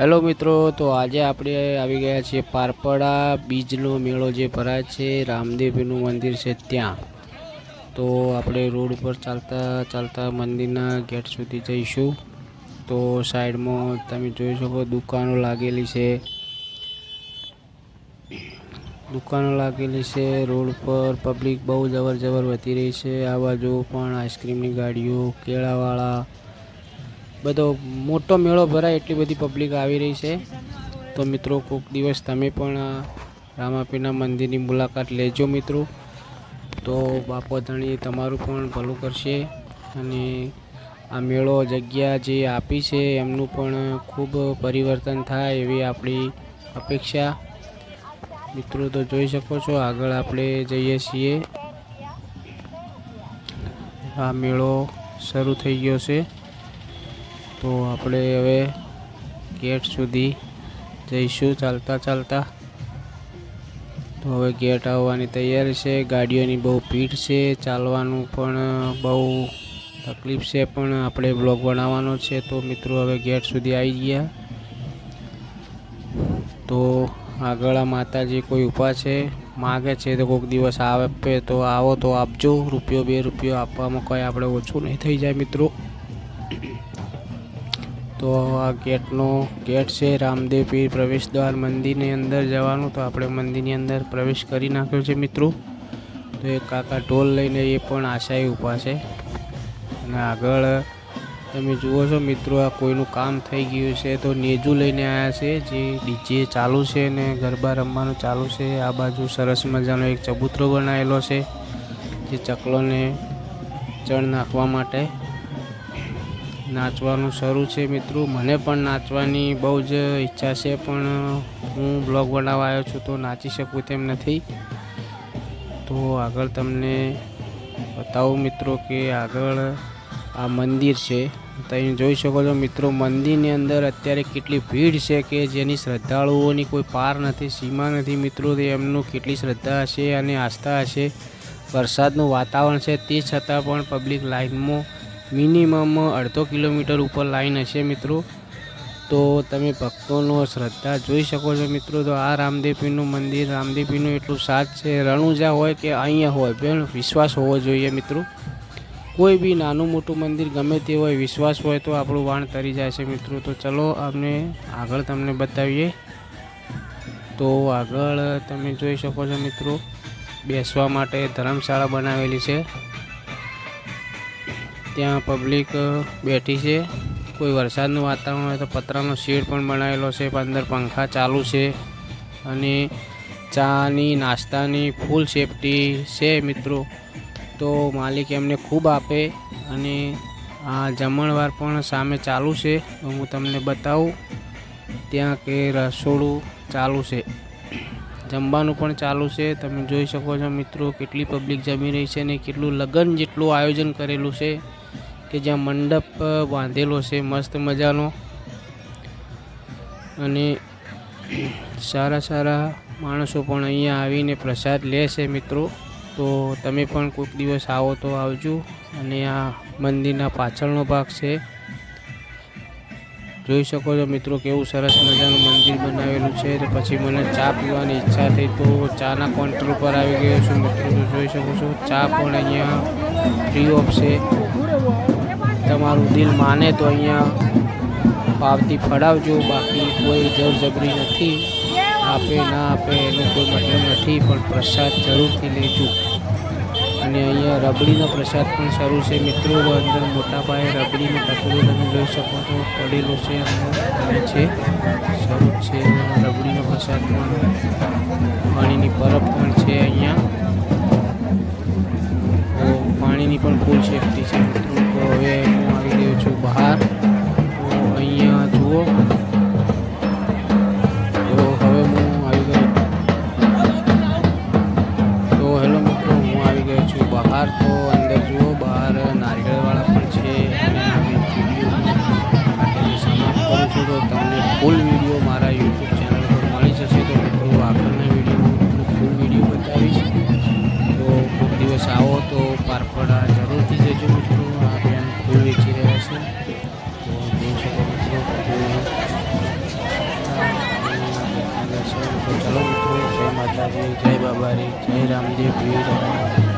Hello મિત્રો, તો આજે આપણે આવી ગયા છીએ પારપડા બીજનો મેળો જે ભરાય છે રામદેવનું મંદિર છે ત્યાં. તો આપણે રોડ ઉપર ચાલતા ચાલતા મંદિરના ગેટ સુધી જઈશું. તો સાઈડમાં તમે જોઈ શકો દુકાનો લાગેલી છે. દુકાનો લાગેલી છે, રોડ પર પબ્લિક બહુ જબર જબર વધી રહી છે. આ બાજુ પણ આઈસ્ક્રીમની ગાડીઓ, કેળાવાળા બધો મોટો મેળો ભરાય એટલી બધી પબ્લિક આવી રહી છે. તો મિત્રો કોઈક દિવસ તમે પણ રામાપીના મંદિરની મુલાકાત લેજો મિત્રો. તો બાપો તમારું પણ ભલું કરશે અને આ મેળો જગ્યા જે આપી છે, એમનું પણ ખૂબ પરિવર્તન થાય એવી આપણી અપેક્ષા. મિત્રો, તો જોઈ શકો છો, આગળ આપણે જઈએ છીએ. આ મેળો શરૂ થઈ ગયો છે. તો આપણે હવે ગેટ સુધી જઈશું ચાલતા ચાલતા. તો હવે ગેટ આવવાની તૈયારી છે. ગાડીઓની બહુ ભીડ છે. ચાલવાનું પણ બહુ તકલીફ છે. પણ આપણે બ્લોગ બનાવવાનો છે. તો મિત્રો હવે ગેટ સુધી આવી ગયા. તો આગળ આ માતાજી કોઈ ઊભા છે? માગે છે તો કોઈક દિવસ આવે તો આવો તો આપજો. રૂપિયો બે રૂપિયો આપવામાં કંઈ આપણે ઓછું નહીં થઈ જાય મિત્રો. તો આ ગેટનો, ગેટ છે રામદેવ પીર પ્રવેશ દ્વાર મંદિરની અંદર જવાનું. તો આપણે મંદિરની અંદર પ્રવેશ કરી નાખ્યો છે મિત્રો. તો એ કાકા ઢોલ લઈને એ પણ આશાએ ઊભા છે. અને આગળ તમે જુઓ છો મિત્રો, આ કોઈનું કામ થઈ ગયું છે તો નેજું લઈને આવ્યા છે, જે ડીજે ચાલુ છે ને ગરબા રમવાનું ચાલુ છે. આ બાજુ સરસ મજાનો એક ચબૂતરો બનાવેલો છે, જે ચકલોને ચણ નાખવા માટે નાચવાનું શરૂ છે મિત્રો. મને પણ નાચવાની બહુ જ ઈચ્છા છે, પણ હું બ્લોગ બનાવવા આવ્યો છું તો નાચી શકું તેમ નથી. તો આગળ તમને બતાવું મિત્રો કે આગળ આ મંદિર છે. તમે જોઈ શકો છો મિત્રો, મંદિરની અંદર અત્યારે કેટલી ભીડ છે કે જેની શ્રદ્ધાળુઓની કોઈ પાર નથી, સીમા નથી મિત્રો. એમનું કેટલી શ્રદ્ધા હશે અને આસ્થા હશે. વરસાદનું વાતાવરણ છે, તે છતાં પણ પબ્લિક લાઇનમાં મિનિમમ અડધો કિલોમીટર ઉપર લાઈન હશે મિત્રો. તો તમે ભક્તોનો શ્રદ્ધા જોઈ શકો છો મિત્રો. તો આ રામદેવીનું મંદિર રામદેવીનું એટલું સાથ છે. રણુજા હોય કે અહીંયા હોય પણ વિશ્વાસ હોવો જોઈએ મિત્રો. કોઈ બી નાનું મોટું મંદિર ગમે તે હોય, વિશ્વાસ હોય તો આપણું વાણ તરી જાય છે મિત્રો. તો ચલો અમને આગળ તમને બતાવીએ. તો આગળ તમે જોઈ શકો છો મિત્રો, બેસવા માટે ધર્મશાળા બનાવેલી છે. ત્યાં પબ્લિક બેઠી છે. કોઈ વરસાદનું વાતાવરણ હોય તો પતરાનો શેડ પણ બનાવેલો છે. અંદર પંખા ચાલુ છે અને ચાની, નાસ્તાની ફૂલ સેફટી છે મિત્રો. તો માલિક એમને ખૂબ આપે અને આ જમણવાર પણ સામે ચાલુ છે. હું તમને બતાવું, ત્યાં કે રસોડું ચાલુ છે. જમવાનું પણ ચાલુ છે. તમે જોઈ શકો છો મિત્રો, કેટલી પબ્લિક જમી રહી છે ને કેટલું લગ્ન જેટલું આયોજન કરેલું છે. કે જ્યાં મંડપ બાંધેલો છે, મસ્ત મજાનો. અને સારા સારા માણસો પણ અહીંયા આવીને પ્રસાદ લે છે મિત્રો. તો તમે પણ કોઈક દિવસ આવો તો આવજો. અને આ મંદિરના પાછળનો ભાગ છે. જોઈ શકો છો મિત્રો કેવું સરસ મજાનું મંદિર બનાવેલું છે. તો પછી મને ચા પીવાની ઈચ્છા થઈ તો ચાના કાઉન્ટર ઉપર આવી ગયો છું મિત્રો. જોઈ શકો છો, ચા પણ અહીંયા ફ્રી ઓફ છે. તમારું દિલ માને તો અહીંયા પાવતી ફળાવજો, બાકી કોઈ જબરી નથી. આપે ના આપે એનો કોઈ મતલબ નથી, પણ પ્રસાદ જરૂરથી લેજો. અને અહીંયા રબડીનો પ્રસાદ પણ શરૂ છે. મિત્રો, અંદર મોટા પાયે રબડીનો ટકોરો તમે જોઈ શકો છો. પડેલો છે અને છે. શરૂ છે રબડીનો પ્રસાદ પણ. પાણીની બરફ પણ છે અહીંયા. પાણીની પણ ફૂલ સેફટી છે. મિત્રો તો હવે છું બહાર. તો અહીંયા જુઓ. તો હવે હું આવી ગયો તો હેલો મિત્રો, હું આવી ગયો છું બહાર. તો અંદર જુઓ, બહાર નારિયેળવાળા પણ છે. અને વીડિયો સમાપ્ત કરું છું. તો તમને ફૂલ વીડિયો મારા યુટ્યુબ ચેનલ પર મળી જશે. તો મિત્રો આગળના વીડિયો હું ફૂલ વીડિયો બતાવીશ. તો ખૂબ દિવસ આવો તો પારપડા માતાજી જય બાબારી, જય રામદેવ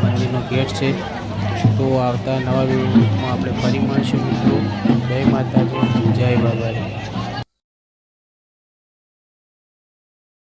મંદિરનો ગેટ છે. તો આવતા નવા વિડીયોમાં આપણે ફરી મળીશું મિત્રો. જય માતાજી, જય બાબારી.